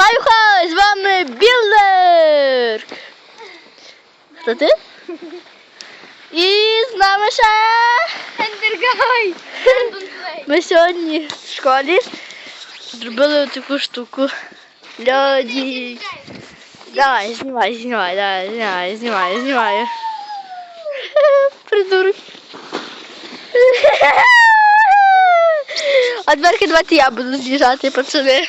Хай-хай, з вами Біллер. Хто ти? І з нами ще. Ендергай! Ми сьогодні в школі зробили таку штуку. Льоді. Давай, знімай, знімай, давай, знімай, знімай, знімай. Придурок. А тепер давайте я буду з'їжджати, пацани.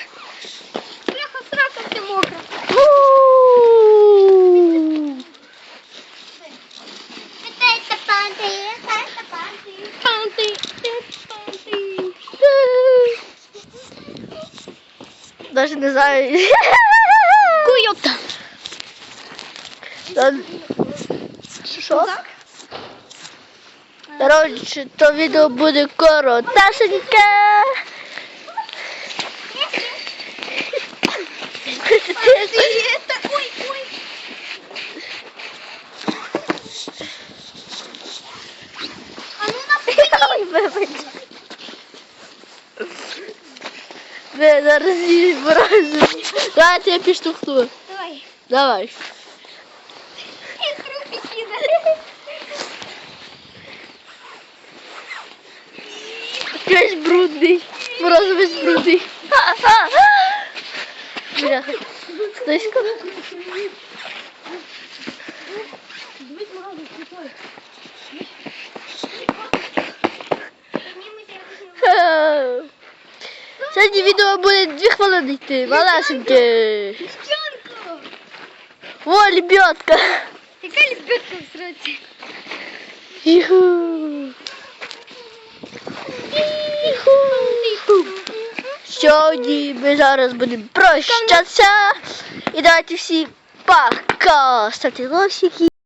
Даже не знаю. Куйота. Там- Що? Коротше, то відео буде коротесеньке. А ну Ой, вибач. Ви зараз морозимо. Давайте я підштовхну. Давай. Давай. Кидай. Весь брудний. Мороз весь брудний. Бляха. Хтось сказав. Сьогодні відео буде дві хвилини йти, малесеньке. Девчонка. О, лебедка. Яка лебедка в сроці? Сьогодні ми зараз будемо прощатися. І давайте всі пока. Ставте лосики.